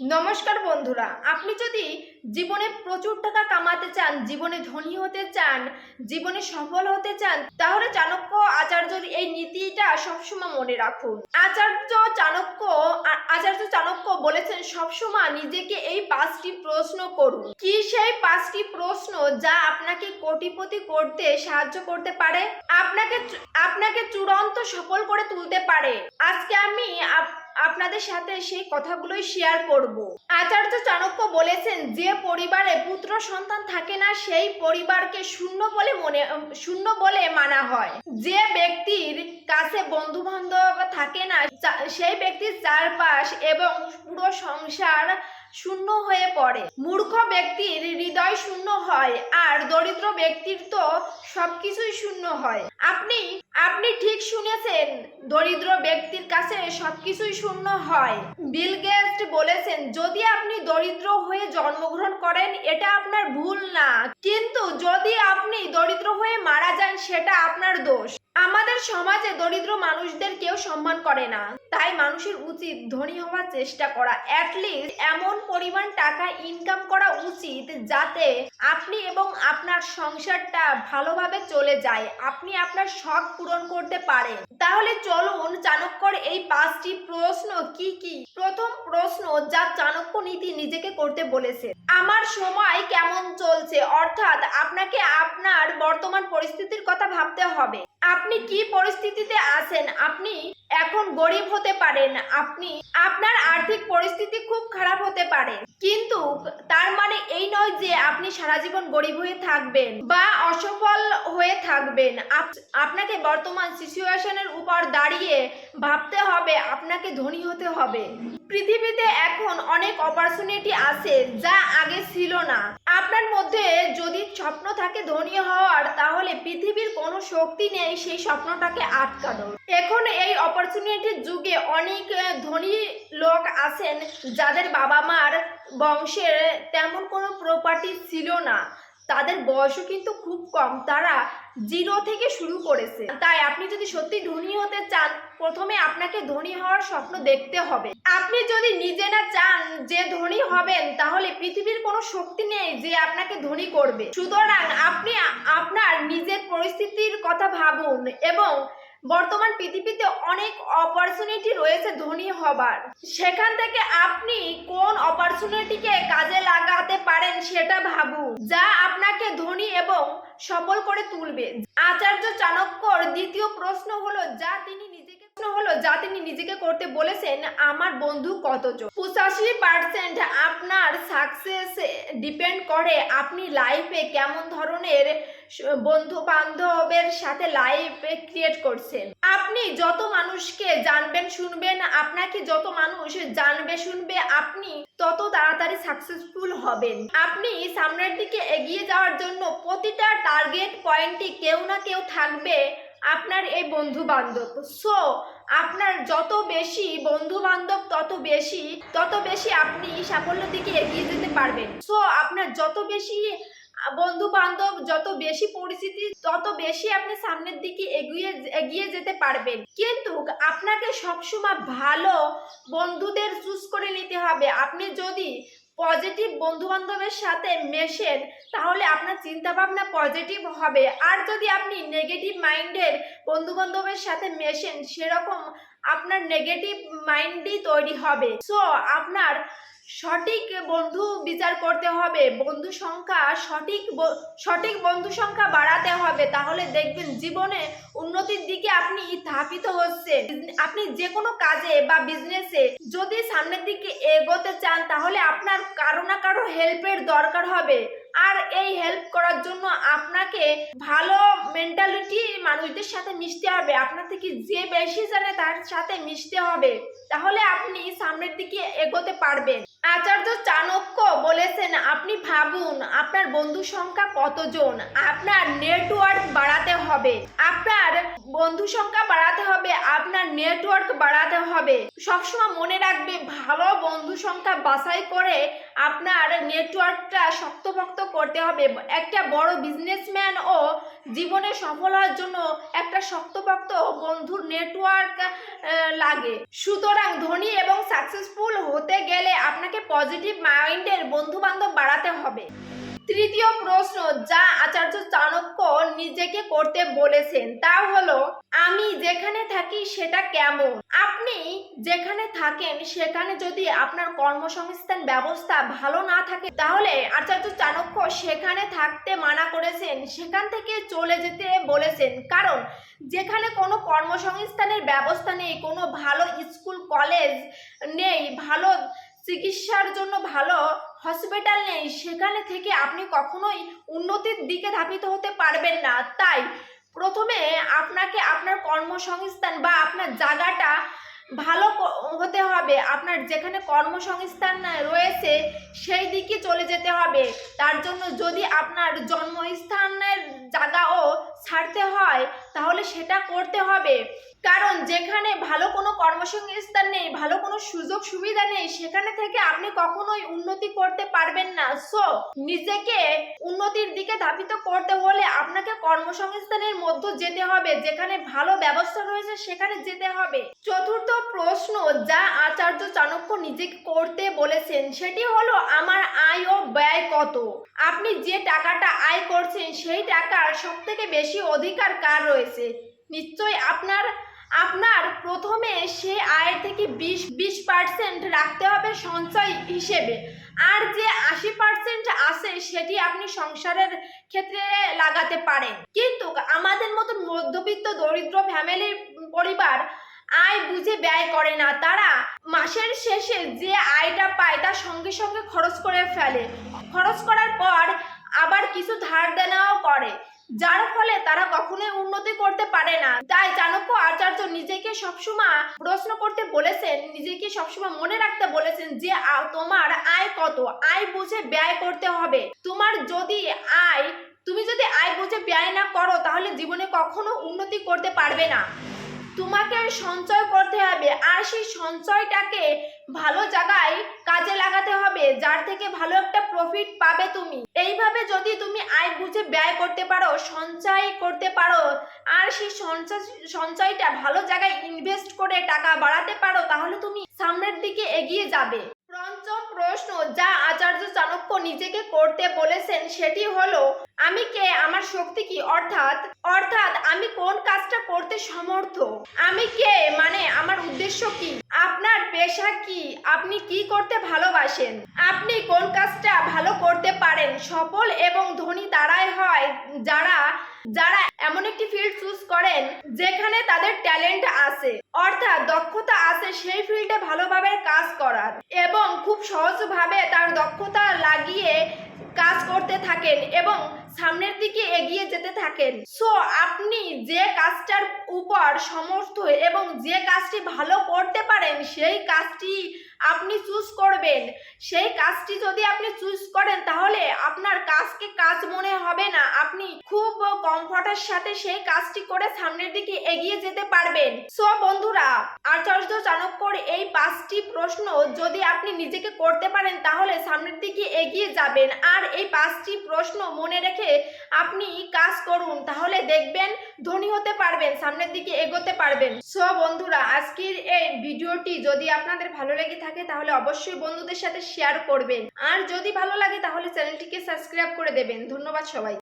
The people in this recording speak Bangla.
নমস্কার বন্ধুরা, আপনি যদি জীবনে প্রচুর টাকা কামাতে চান, জীবনে ধনী হতে চান, জীবনে সফল হতে চান, তাহলে চাণক্য আচার্যর এই নীতিটা সবসময় মনে রাখুন। আচার্য চাণক্য আচার্য চাণক্য বলেছেন, সবসময় নিজেকে এই পাঁচটি প্রশ্ন করুন। কি সেই পাঁচটি প্রশ্ন যা আপনাকে কোটিপতি করতে সাহায্য করতে পারে? আপনাকে আপনাকে চূড়ান্ত সফল করে তুলতে পারে। আজকে আমি আপনাদের সাথে সেই কথাগুলোই শেয়ার করব। আচার্য চাণক্য বলেছেন, যে পরিবারে পুত্র সন্তান থাকে না, সেই পরিবারকে শূন্য বলে মনে শূন্য বলে মানা হয়। যে ব্যক্তির কাছে বন্ধু বান্ধব থাকে না সেই ব্যক্তির চারপাশ এবং পুরো সংসার শূন্য হয়ে পড়ে। মূর্খ ব্যক্তির হৃদয় শূন্য হয় আর দরিদ্র ব্যক্তির তো সবকিছুই শূন্য হয়। আপনি আপনি ঠিক শুনেছেন, দরিদ্র ব্যক্তির কাছে সবকিছুই শূন্য হয়। বিল গেস্ট বলেছেন, যদি আপনি দরিদ্র হয়ে জন্মগ্রহণ করেন, এটা আপনার ভুল না। কিন্তু যদি আপনি দরিদ্র হয়ে মারা যান, সেটা আপনার দোষ। আমাদের সমাজে দরিদ্র মানুষদের কেউ সম্মান করে না। তাই মানুষের উচিত ধনী হওয়ার চেষ্টা করা। অ্যাটলিস্ট এমন পরিমাণ টাকা ইনকাম করা উচিত যাতে আপনি এবং আপনার সংসারটা ভালোভাবে চলে যায়। আপনি আপনার শখ পূরণ করতে পারেন। তাহলে চলুন চাণক্যর এই পাঁচটি প্রশ্ন কি কি? প্রথম প্রশ্ন যা চাণক্য নীতি নিজেকে করতে বলেছে। আমার সময় কেমন চলছে? অর্থাৎ আপনাকে আপনার বর্তমান পরিস্থিতির কথা ভাবতে হবে। আপনি কি পরিস্থিতিতে আছেন? আপনি এখন গরিব হতে পারেন। আপনি, আপনার আর্থিক পরিস্থিতি খুব খারাপ হতে পারে। কিন্তু তার মানে এই নয় যে আপনি সারা জীবন গরিব হয়ে থাকবেন বা অসফল হয়ে থাকবেন। আপ- আপনাকে বর্তমান সিচুয়েশনের উপর দাঁড়িয়ে ভাবতে হবে, আপনাকে ধনী হতে হবে। পৃথিবীতে এখন অনেক অপরচুনিটি আছে যা আগে ছিল না। আপনার মধ্যে যদি স্বপ্ন থাকে ধনী হওয়ার, তাহলে পৃথিবীর কোনো শক্তি নেই সেই স্বপ্নটাকে আটকানোর। এখন এই অপরচুনিটির যুগে অনেক ধনী লোক আছেন যাদের বাবা মার বংশের তেমন কোনো প্রপার্টি ছিল না। তাদের বয়সও কিন্তু খুব কম। তারা জিরো থেকে শুরু করেছে। তাই আপনি যদি সত্যি ধনী হতে চান, প্রথমে আপনাকে ধনী হওয়ার স্বপ্ন দেখতে হবে। আপনি যদি নিজে না চান যে ধনী হবেন, তাহলে পৃথিবীর কোনো শক্তি নেই যে আপনাকে ধনী করবে। সুতরাং আপনি আপনার নিজের পরিস্থিতির কথা ভাবুন এবং বর্তমান পৃথিবীতে অনেক অপরচুনিটি রয়েছে ধনী হবার। সেখান থেকে আপনি কোন অপরচুনিটিকে কাজে লাগাতে পারেন সেটা ভাবুন। যা আপনাকে ধনী এবং সফল করে তুলবে। আচার্য চাণক্যর দ্বিতীয় প্রশ্ন হলো, যা তিনি প্রশ্ন হলো, যা তিনি নিজেকে করতে বলেছেন, আমার বন্ধু কতজন? পঁচাশি পার্সেন্ট আপনার সাকসেস ডিপেন্ড করে আপনি লাইফে কেমন ধরনের বন্ধু বান্ধবের সাথে লাইফ ক্রিয়েট করছেন। আপনি যত মানুষকে জানবেন, শুনবেন, আপনাকে যত মানুষ জানবে, শুনবে, আপনি তত তাড়াতাড়ি সাকসেসফুল হবেন। আপনি সামনের দিকে এগিয়ে যাওয়ার জন্য প্রতিটা টার্গেট পয়েন্টে কেউ না কেউ থাকবে। আপনার এই বন্ধু বান্ধব সো আপনার যত বেশি বন্ধু বান্ধব তত বেশি তত বেশি আপনি সাফল্যের দিকে এগিয়ে যেতে পারবেন। সো আপনার যত বেশি বন্ধু বান্ধব যত বেশি পরিচিতি, তত বেশি আপনি সামনের দিকে এগিয়ে এগিয়ে যেতে পারবেন। কিন্তু আপনাকে সবসময় ভালো বন্ধুদের চুজ করে নিতে হবে। আপনি যদি পজিটিভ বন্ধু বান্ধবের সাথে মেশেন, তাহলে আপনার চিন্তা ভাবনা পজিটিভ হবে। আর যদি আপনি নেগেটিভ মাইন্ডের বন্ধু বান্ধবের সাথে মেশেন, সেরকম আপনার নেগেটিভ মাইন্ডই তৈরি হবে। সো আপনার সঠিক বন্ধু বিচার করতে হবে, বন্ধু সংখ্যা সঠিক সঠিক বন্ধু সংখ্যা বাড়াতে হবে, তাহলে দেখবেন জীবনে উন্নতির দিকে আপনি ধাপিত হচ্ছে আপনি যে কোনো কাজে বা বিজনেসে যদি সামনের দিকে এগোতে চান, তাহলে আপনার কারও না কারও হেল্পের দরকার হবে। আর এই হেল্প করার জন্য আপনাকে ভালো মেন্টালিটি মানুষদের সাথে মিশতে হবে, আপনার থেকে যে বেশি জানে তার সাথে মিশতে হবে। তাহলে আপনি সামনের দিকে এগোতে পারবেন। আচার্য চাণক্য বলেছেন, আপনি ভাবুন, আপনার বন্ধু সংখ্যা কতজন? আপনার নেটওয়ার্ক বাড়াতে হবে। আপনার বন্ধু সংখ্যা বাড়াতে হবে, আপনার নেটওয়ার্ক বাড়াতে হবে। সবসময় মনে রাখবে, ভালো বন্ধু সংখ্যা বাছাই করে আপনার নেটওয়ার্কটা শক্তপোক্ত করতে হবে। একটা বড় বিজনেসম্যান ও জীবনে সফল হওয়ার জন্য একটা শক্তপোক্ত বন্ধুর নেটওয়ার্ক লাগে। সুতরাং ধনী এবং সাকসেসফুল হতে গেলে আপনাকে পজিটিভ মাইন্ডের বন্ধু বান্ধব বাড়াতে হবে। তৃতীয় প্রশ্ন যা আচার্য চাণক্য নিজেকে করতে বলেছেন, তা হলো, আমি যেখানে থাকি সেটা কেমন? আপনি যেখানে থাকেন, সেখানে যদি আপনার কর্মসংস্থান ব্যবস্থা ভালো না থাকে, তাহলে আচার্য চাণক্য সেখানে থাকতে মানা করেছেন, সেখান থেকে চলে যেতে বলেছেন। কারণ, যেখানে কোনো কর্মসংস্থানের ব্যবস্থা নেই, কোনো ভালো স্কুল, কলেজ নেই, ভালো চিকিৎসার জন্য ভালো হসপিটাল নেই, সেখানে থেকে আপনি কখনোই উন্নতির দিকে ধাবিত হতে পারবেন না। তাই প্রথমে আপনাকে আপনার কর্মসংস্থান বা আপনার জায়গাটা ভালো হতে হবে। আপনার যেখানে কর্মসংস্থান রয়েছে, সেই দিকে চলে যেতে হবে। তার জন্য যদি আপনার জন্মস্থানের জায়গাও ছাড়তে হয়, তাহলে সেটা করতে হবে। কারণ যেখানে ভালো কোনো কর্মসংস্থান নেই, ভালো কোনো সুযোগ সুবিধা নেই, সেখানে থেকে আপনি কখনোই উন্নতি করতে পারবেন না। সো নিজেকে উন্নতির ধাবিত করতে হলে আপনাকে কর্মসংস্থানের মধ্য যেতে হবে, যেখানে ভালো ব্যবস্থা রয়েছে সেখানে যেতে হবে। চতুর্থ প্রশ্ন যা আচার্য চাণক্য নিজেকে করতে বলেছেন, সেটি হলো আমার আয় ও ব্যয় কত? আপনি যে টাকাটা আয় করছেন, সেই টাকার সব থেকে বেশি অধিকার কার রয়েছে? নিশ্চয়ই আপনার আপনার প্রথমে সে আয়ের থেকে বিশ বিশ পার্সেন্ট রাখতে হবে সঞ্চয় হিসেবে। আর যে আশি পার্সেন্ট আছে, সেটি আপনি সংসারের ক্ষেত্রে লাগাতে পারেন। কিন্তু আমাদের মতো মধ্যবিত্ত দরিদ্র ফ্যামিলির পরিবার আয় বুঝে ব্যয় করে না। তারা মাসের শেষে যে আয়টা পায় তার সঙ্গে সঙ্গে খরচ করে ফেলে। খরচ করার পর আবার কিছু ধার দেনাও করে। যার ফলে তারা কখনোই উন্নতি করতে পারে না। তাই নিজেকে সবসময় প্রশ্ন করতে বলেছেন, নিজেকে সবসময় মনে রাখতে বলেছেন যে তোমার আয় কত? আয় বুঝে ব্যয় করতে হবে। তোমার যদি আয়, তুমি যদি আয় বুঝে ব্যয় না করো, তাহলে জীবনে কখনো উন্নতি করতে পারবে না। তোমাকে সঞ্চয় করতে হবে। আর সেই সঞ্চয়টাকে ভালো জায়গায় কাজে লাগাতে হবে, যার থেকে ভালো একটা প্রফিট পাবে তুমি। এইভাবে যদি তুমি আয় বুঝে ব্যয় করতে পারো, সঞ্চয় করতে পারো, আর সেই সঞ্চয়, সঞ্চয়টা ভালো জায়গায় ইনভেস্ট করে টাকা বাড়াতে পারো, তাহলে তুমি সামনের দিকে এগিয়ে যাবে। পঞ্চম প্রশ্ন, যা আচার্য নিজেকে করতে বলেছেন সেটি হলো, আমি কে? আমার শক্তি কি? অর্থাৎ অর্থাৎ আমি কোন কাজটা করতে সমর্থ? আমি কে? মানে আমার উদ্দেশ্য কি? আপনার পেশা কি? আপনি কি করতে ভালোবাসেন? আপনি কোন কাজটা ভালো করতে পারেন? সফল এবং ধনী তারাই হয় যারা যারা এমন একটি ফিল্ড চুজ করেন, যেখানে তাদের ট্যালেন্ট আছে, অর্থাৎ দক্ষতা আছে, সেই ফিল্ডে ভালোভাবে কাজ করার এবং খুব সহজভাবে তার দক্ষতা লাগিয়ে কাজ করতে থাকেন এবং সামনের দিকে এগিয়ে যেতে থাকেন। সো আপনি যে কাজটার উপর সমর্থ এবং যে কাজটি ভালো করতে পারেন, সেই কাজটি আপনি চুজ করবেন। সেই কাজটি যদি আপনি চুজ করেন, তাহলে আপনার কাজকে কাজ মনে হবে না। আপনি খুব কমফর্টের সাথে সেই কাজটি করে সামনের দিকে এগিয়ে যেতে পারবেন। সো বন্ধুরা, আচার্য চাণক্যর এই পাঁচটি প্রশ্ন যদি আপনি নিজেকে করতে পারেন, তাহলে সামনের দিকে এগিয়ে যাবেন। আর এই পাঁচটি প্রশ্ন মনে রেখে আপনি কাজ করুন, তাহলে দেখবেন ধনী হতে পারবেন, সামনের দিকে এগোতে পারবেন। সো বন্ধুরা, আজকের এই ভিডিওটি যদি আপনাদের ভালো লেগে থাকে, তাহলে অবশ্যই বন্ধুদের সাথে শেয়ার করবেন। আর যদি ভালো লাগে, তাহলে চ্যানেলটিকে সাবস্ক্রাইব করে দেবেন। ধন্যবাদ সবাই